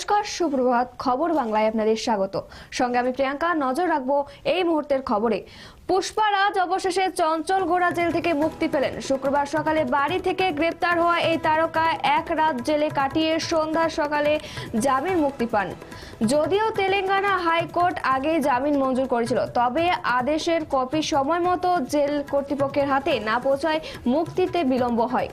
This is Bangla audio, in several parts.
নমস্কার, সুপ্রভাত খবর বাংলায় আপনাদের স্বাগত। সঙ্গে আমি প্রিয়াঙ্কা, নজর রাখব এই মুহূর্তের খবরে। পুষ্পারাজ অবশেষে চঞ্চল গোড়া জেল থেকে মুক্তি পেলেন। শুক্রবার সকালে বাড়ি থেকে গ্রেপ্তার হওয়া এই তারকা এক রাত জেলে কাটিয়ে সন্ধ্যা সকালে জামিন মুক্তি পান। যদিও তেলেঙ্গানা হাইকোর্ট আগে জামিন মঞ্জুর করেছিল, তবে আদেশের কপি সময় মতো জেল কর্তৃপক্ষের হাতে না পৌঁছায় মুক্তিতে বিলম্ব হয়।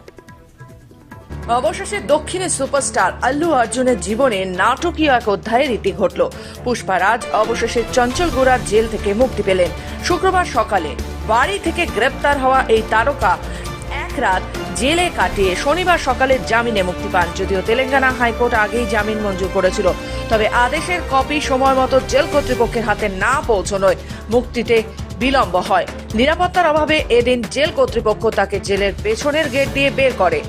অবশেষে দক্ষিণের সুপারস্টার আল্লু অর্জুনের জীবনে নাটকীয় এক অধ্যায়ের রীতি ঘটল। পুষ্পারাজ অবশেষে চঞ্চলগোড়ার জেল থেকে মুক্তি পেলেন। শুক্রবার সকালে বাড়ি থেকে গ্রেপ্তার হওয়া এই তারকা এক রাত জেলে কাটিয়ে শনিবার সকালে জামিনে মুক্তি পান, যদিও তেলেঙ্গানা হাইকোর্ট আগেই জামিন মঞ্জুর করেছিল। তবে আদেশের কপি সময় মতো জেল কর্তৃপক্ষের হাতে না পৌঁছনোয় মুক্তিতে বিলম্ব হয়। নিরাপত্তার অভাবে এদিন জেল কর্তৃপক্ষ তাকে জেলের পেছনের গেট দিয়ে বের করে।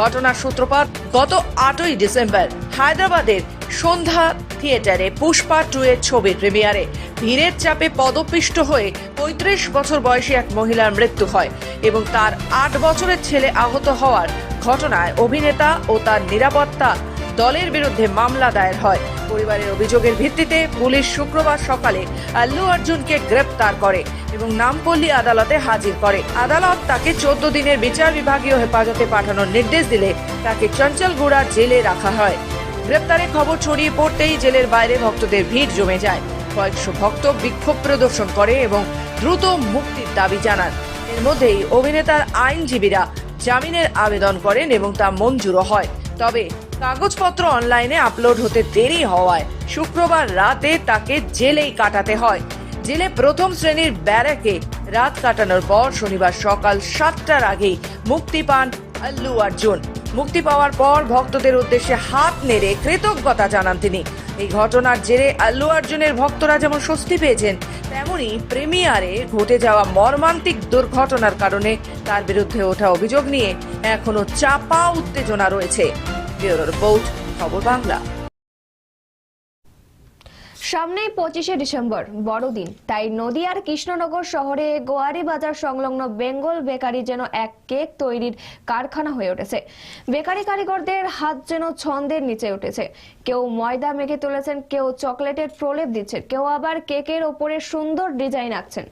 ঘটনার সূত্রপাত গত আটই ডিসেম্বর হায়দ্রাবাদের সন্ধ্যা থিয়েটারে পুষ্পা টু এর ছবির প্রিমিয়ারে। ভিড়ের চাপে পদপিষ্ট হয়ে পঁয়ত্রিশ বছর বয়সী এক মহিলার মৃত্যু হয় এবং তার আট বছরের ছেলে আহত হওয়ার ঘটনায় অভিনেতা ও তার নিরাপত্তা দলের বিরুদ্ধে মামলা দায়ের হয়। পরিবারের অভিযোগের ভিত্তিতে পুলিশ শুক্রবার সকালে আল্লু অর্জুনকে গ্রেপ্তার করে এবং নামপল্লী আদালতে হাজির করে। আদালত তাকে চোদ্দ দিনের বিচার বিভাগীয় হেফাজতে পাঠানোর নির্দেশ দিলে তাকে চঞ্চলগুড়া জেলে রাখা হয়। গ্রেপ্তারের খবর ছড়িয়ে পড়তেই জেলের বাইরে ভক্তদের ভিড় জমে যায়। কয়েকশো ভক্ত বিক্ষোভ প্রদর্শন করে এবং দ্রুত মুক্তির দাবি জানান। এর মধ্যেই অভিনেতার আইনজীবীরা জামিনের আবেদন করেন এবং তা মঞ্জুরও হয়। তবে কাগজপত্র অনলাইনে আপলোড হতে দেরি হওয়ায় শুক্রবার রাতে তাকে জেলেই কাটাতে হয়। জেলে প্রথম শ্রেণির ব্যারাকে রাত কাটানোর পর শনিবার সকাল সাতটার আগেই মুক্তি পান আল্লু অর্জুন। মুক্তি পাওয়ার পর ভক্তদের উদ্দেশ্যে হাত নেড়ে কৃতজ্ঞতা জানান তিনি। এই ঘটনার জেরে আল্লু অর্জুনের ভক্তরা যেমন স্বস্তি পেয়েছেন, তেমনি প্রিমিয়ারে ঘটে যাওয়া মর্মান্তিক দুর্ঘটনার কারণে তার বিরুদ্ধে ওঠা অভিযোগ নিয়ে এখনও চাপা উত্তেজনা রয়েছে। ব্যুরো রিপোর্ট খবর বাংলা। সামনেই পঁচিশে ডিসেম্বর বড়দিন। তাই নদিয়ার কৃষ্ণনগর শহরে গোয়ারি বাজার সংলগ্ন বেঙ্গল বেকারি যেন এক কেক তৈরির কারখানা হয়ে উঠেছে। বেকারি কারিগরদের হাত যেন ছন্দের নিচে উঠেছে। কেউ ময়দা মেখে তুলেছেন কেউ চকলেটের প্রলেপ দিচ্ছেন কেউ আবার কেকের ওপরে সুন্দর ডিজাইন আঁকছেন।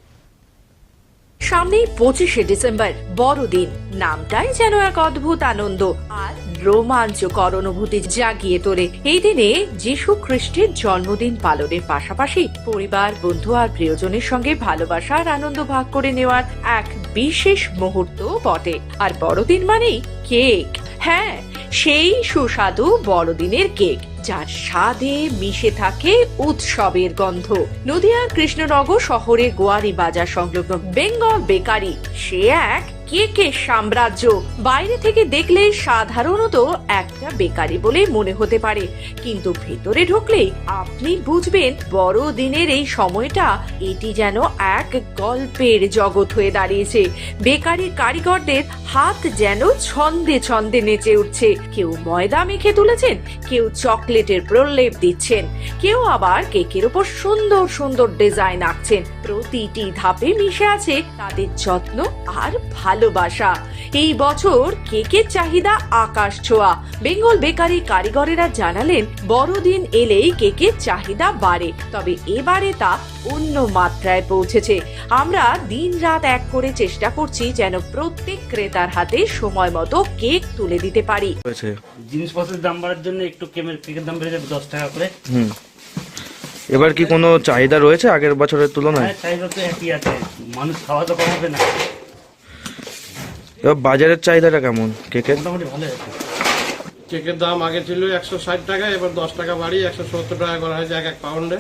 সামনেই পঁচিশে ডিসেম্বর বড়দিন। নামটাই যেন এক অদ্ভুত আনন্দ। আর রোমাঞ্চকর অনুভূতি জাগিয়ে তোলে। এই দিনে যিশু খ্রিস্টের জন্মদিন পালনের পাশাপাশি পরিবার, বন্ধু আর প্রিয়জনের সঙ্গে ভালোবাসা আর আনন্দ ভাগ করে নেওয়ার এক বিশেষ মুহূর্ত বটে। আর বড়দিন মানেই কেক। হ্যাঁ সেই সুস্বাদু বড়দিনের কেক, যার স্বাদে মিশে থাকে উৎসবের গন্ধ। নদিয়া কৃষ্ণনগর শহরে গোয়ারি বাজার সংলগ্ন বেঙ্গল বেকারি, সে এক কেকের সাম্রাজ্য? বাইরে থেকে দেখলে সাধারণত একটা বেকারি বলে মনে হতে পারে। কিন্তু ভেতরে ঢুকলেই আপনি বুঝবেন বড়দিনের এই সময়টা এটি যেন এক গল্পের জগৎ হয়ে দাঁড়িয়েছে। বেকারি কারিগরদের হাত যেন ছন্দে ছন্দে নেচে উঠছে। কেউ ময়দা মেখে তুলেছেন, কেউ চকলেটের প্রলেপ দিচ্ছেন, কেউ আবার কেকের উপর সুন্দর সুন্দর ডিজাইন আঁকছেন। প্রতিটি ধাপে মিশে আছে তাদের যত্ন আর ভালোবাসা। এই বছর কেকের চাহিদা আকাশ ছোঁয়া? বেঙ্গল বেকারি কারিগরেরা জানালেন বড়দিন এলেই কেকের চাহিদা বাড়ে তবে এবারে তা অন্য মাত্রায় পৌঁছেছে। আমরা দিন রাত এক করে চেষ্টা করছি যেন প্রত্যেক ক্রেতার হাতে সময় মতো কেক তুলে দিতে পারি। জিনিসপত্রের দাম বাড়ার জন্য একটু কেমের কেকের দাম বেড়ে যাবে দশ টাকা করে। এবার কি কোনো চাহিদা রয়েছে আগের বছরের তুলনায়? হ্যাঁ চাহিদা তো একই আছে। মানুষ খাওয়া তো কমাবে না। এবার বাজারের চাহিদাটা কেমন? কেকের? মোটামুটি ভালো কেকের দাম আগে ছিল একশো ষাট টাকা এবার দশ টাকা বাড়িয়ে একশো সত্তর টাকা করা হয়েছে এক এক পাউন্ডে।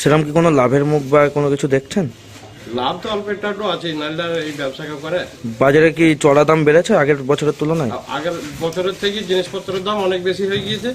সেরকম কি কোনো লাভের মুখ বা কোনো কিছু দেখছেন? লাভ তো অল্প একটু আছেই নাহলে এই ব্যবসা কেউ করে। বাজারে কি চড়া দাম বেড়েছে আগের বছরের তুলনায়? আগের বছরের থেকে জিনিসপত্রের দাম অনেক বেশি হয়ে গিয়েছে।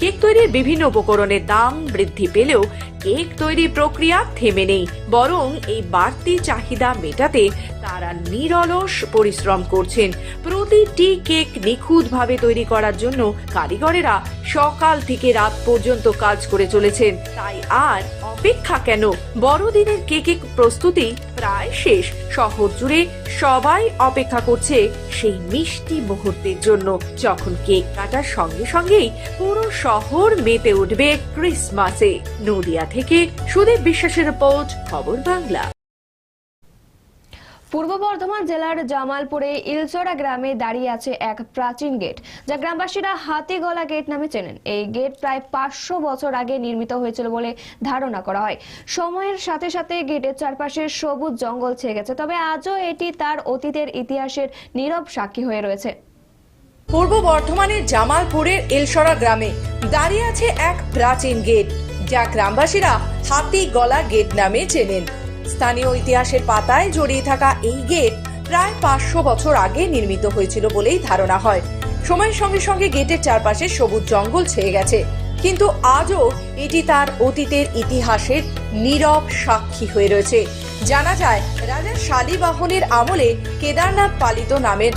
কেক তৈরির বিভিন্ন উপকরণের দাম বৃদ্ধি পেলেও কেক তৈরির প্রক্রিয়া থেমে নেই, বরং এই বাড়তি চাহিদা মেটাতে তারা নিরলস পরিশ্রম করছেন। প্রতিটি কেক নিখুঁতভাবে তৈরি করার জন্য কারিগরেরা সকাল থেকে রাত পর্যন্ত কাজ করে চলেছেন। তাই আর অপেক্ষা কেন? বড়দিনের কেক প্রস্তুতি প্রায় শেষ। শহর জুড়ে সবাই অপেক্ষা করছে সেই মিষ্টি মুহূর্তের জন্য। যখন কেক কাটার সঙ্গে সঙ্গেই পুরো শহর মেতে উঠবে ক্রিসমাসে। নদিয়া থেকে সুদীপ বিশ্বাসের রিপোর্ট, খবর বাংলা। পূর্ব বর্ধমান জেলার জামালপুরে ইলচরা গ্রামে দাঁড়িয়ে আছে এক প্রাচীন গেট, যা গ্রামবাসীরা হাতিগলা গেট নামে চেনেন। এই গেট প্রায় পাঁচশো বছর আগে নির্মিত হয়েছিল বলে ধারণা করা হয়। সময়ের সাথে সাথে গেটের চারপাশে সবুজ জঙ্গল ছেয়ে গেছে, তবে আজও এটি তার অতীতের ইতিহাসের নীরব সাক্ষী হয়ে রয়েছে। পূর্ব বর্ধমানের জামালপুরের এলসরা গ্রামে দাঁড়িয়ে আছে এক প্রাচীন গেট, যা গ্রামবাসীরা হাতি গলা গেট নামে চেনেন। স্থানীয় ইতিহাসের পাতায় জড়িয়ে থাকা এই গেট প্রায় পাঁচশো বছর আগে নির্মিত হয়েছিল বলেই ধারণা হয়। সময়ের সঙ্গে সঙ্গে গেটের চারপাশে সবুজ জঙ্গল ছেয়ে গেছে। কিন্তু আজও এটি তার অতীতের ইতিহাসের নীরব সাক্ষী হয়ে রয়েছে। জানা যায়, রাজা শালিবাহনের আমলে কেদারনাথ পালিত নামের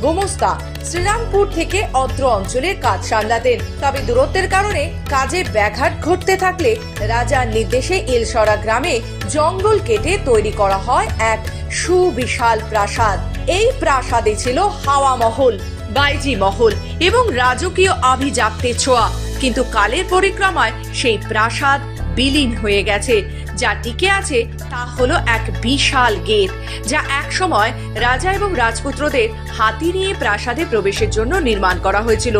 গোমস্তা, শ্রীরামপুর থেকে অত্র অঞ্চলের কাজ সামলাতেন তবে দূরত্বের কারণে কাজে ব্যাঘাত ঘটতে থাকলে রাজার নির্দেশে এলসরা গ্রামে জঙ্গল কেটে তৈরি করা হয় এক সুবিশাল প্রাসাদ। এই প্রাসাদে ছিল হাওয়া মহল, বাইজি মহল এবং রাজকীয় আভিজাত্যের ছোঁয়া। কিন্তু কালের পরিক্রমায় সেই প্রাসাদ বিলীন হয়ে গেছে। যা টিকে আছে তা হলো এক বিশাল গেট, যা এক সময় রাজা এবং রাজপুত্রদের হাতি নিয়ে প্রাসাদে প্রবেশের জন্য নির্মাণ করা হয়েছিল।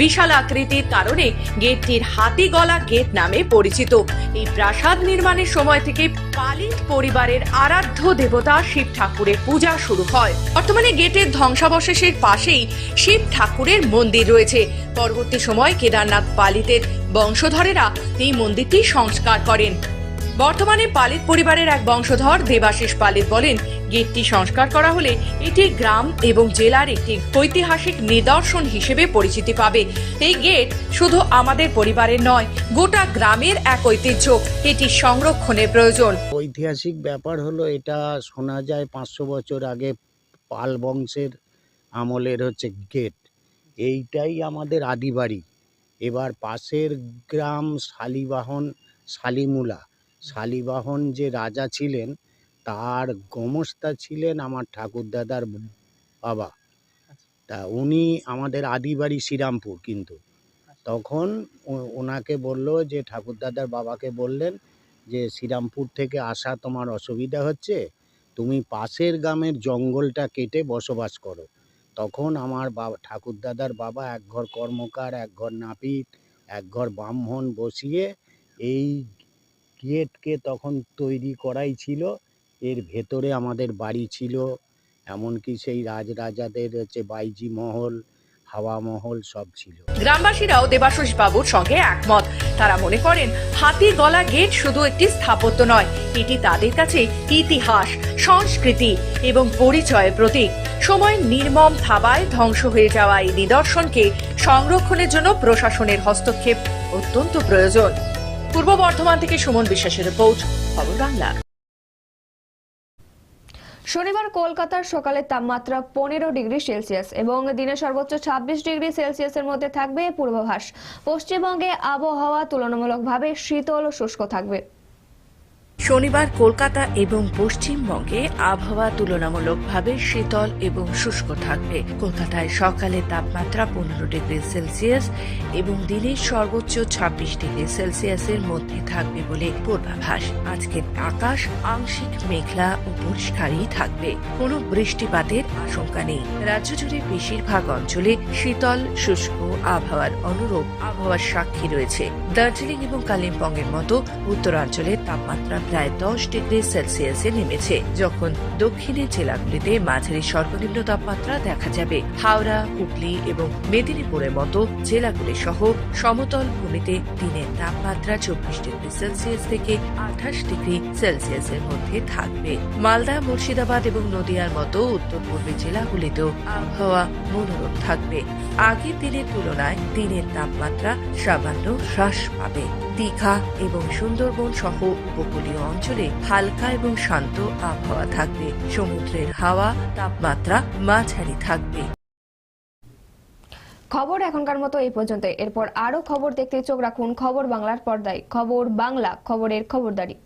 বিশাল আকৃতির কারণে গেটটির হাতি গলা গেট নামে পরিচিত। এই প্রাসাদ নির্মাণের সময় থেকে পালিত পরিবারের আরাধ্য দেবতা শিব ঠাকুরের পূজা শুরু হয়। বর্তমানে গেটের ধ্বংসাবশেষের পাশেই শিব ঠাকুরের মন্দির রয়েছে। পরবর্তী সময় কেদারনাথ পালিতের বংশধরেরা এই মন্দিরটি সংস্কার করেন। বর্তমানে পালিত পরিবারের এক বংশধর দেবাশিস পালিত বলেন, গেটটি সংস্কার করা হলে এটি গ্রাম এবং জেলার একটি ঐতিহাসিক নিদর্শন হিসেবে পরিচিতি পাবে। এই গেট শুধু আমাদের পরিবারের নয়, গোটা গ্রামের এক ঐতিহ্য। এটি সংরক্ষণের প্রয়োজন। ঐতিহাসিক ব্যাপার হলো, এটা শোনা যায় পাঁচশো বছর আগে পাল বংশের আমলের হচ্ছে গেট। এইটাই আমাদের আদি বাড়ি। এবার পাশের গ্রাম শালিবাহন শালিমুলা। শালিবাহন যে রাজা ছিলেন, তার গমস্তা ছিলেন আমার ঠাকুরদাদার বাবা। তা উনি আমাদের আদি বাড়ি শ্রীরামপুর কিন্তু। তখন ওনাকে বলল যে, ঠাকুরদাদার বাবাকে বললেন যে, শ্রীরামপুর থেকে আসা তোমার অসুবিধা হচ্ছে, তুমি পাশের গ্রামের জঙ্গলটা কেটে বসবাস করো। তখন আমার বাবা ঠাকুরদাদার বাবা এক ঘর কর্মকার এক ঘর নাপিত এক ঘর ব্রাহ্মণ বসিয়ে এই গেটকে তখন তৈরি করাই ছিল। এর ভেতরে আমাদের বাড়ি ছিল। এমনকি সেই রাজরাজাদের হচ্ছে বাইজি মহল, হাওয়া মহল সব ছিল। গ্রামবাসীরাও দেবাশিস বাবুর সঙ্গে একমত। তারা মনে করেন হাতির গলা গেট শুধু একটি স্থাপত্য নয়, এটি তাদের কাছে ইতিহাস, সংস্কৃতি এবং পরিচয়ের প্রতীক। সময়ের নির্মম থাবায় ধ্বংস হয়ে যাওয়া এই নিদর্শনকে সংরক্ষণের জন্য প্রশাসনের হস্তক্ষেপ অত্যন্ত প্রয়োজন। পূর্ব বর্ধমান থেকে সুমন বিশ্বাসের রিপোর্ট, খবর বাংলা। শনিবার কলকাতার সকালের তাপমাত্রা পনেরো ডিগ্রি সেলসিয়াস এবং দিনে সর্বোচ্চ ছাব্বিশ ডিগ্রি সেলসিয়াসের মধ্যে থাকবে পূর্বাভাস। পশ্চিমবঙ্গে আবহাওয়া তুলনামূলকভাবে শীতল ও শুষ্ক থাকবে। শনিবার কলকাতা এবং পশ্চিমবঙ্গে আবহাওয়া তুলনামূলকভাবে শীতল এবং শুষ্ক থাকবে। কলকাতায় সকালে তাপমাত্রা পনেরো ডিগ্রি সেলসিয়াস এবং দিনের সর্বোচ্চ ছাব্বিশ ডিগ্রি সেলসিয়াসের মধ্যে থাকবে বলে পূর্বাভাস। আজকের আকাশ আংশিক মেঘলা ও পরিষ্কারই থাকবে। কোনো বৃষ্টিপাতের আশঙ্কা নেই। রাজ্য জুড়ে বেশিরভাগ অঞ্চলে শীতল, শুষ্ক আবহাওয়ার অনুরূপ আবহাওয়ার সাক্ষী রয়েছে। দার্জিলিং এবং কালিম্পংয়ের মতো উত্তরাঞ্চলের তাপমাত্রা প্রায় দশ ডিগ্রি সেলসিয়াসে নেমেছে, যখন দক্ষিণের জেলাগুলিতে মাঝারি সর্বনিম্ন তাপমাত্রা দেখা যাবে। হাওড়া, হুগলি এবং মেদিনীপুরের মতো জেলাগুলি সহ সমতল ভূমিতে দিনের তাপমাত্রা চব্বিশ ডিগ্রি সেলসিয়াস থেকে আঠাশ ডিগ্রি সেলসিয়াসের মধ্যে থাকবে। মালদা, মুর্শিদাবাদ এবং নদিয়ার মতো উত্তর পূর্বের জেলাগুলিতেও আবহাওয়া মনোরম থাকবে। আগের দিনের তুলনায় দিনের তাপমাত্রা সামান্য হ্রাস পাবে। দীঘা এবং সুন্দরবন সহ উপকূলীয় অঞ্চলে হালকা এবং শান্ত আবহাওয়া থাকবে। সমুদ্রের হাওয়া, তাপমাত্রা মাঝারি থাকবে। খবর এখনকার মতো এই পর্যন্ত এরপর আরও খবর দেখতে চোখ রাখুন খবর বাংলার পর্দায়। খবর বাংলা, খবরের খবরদারি।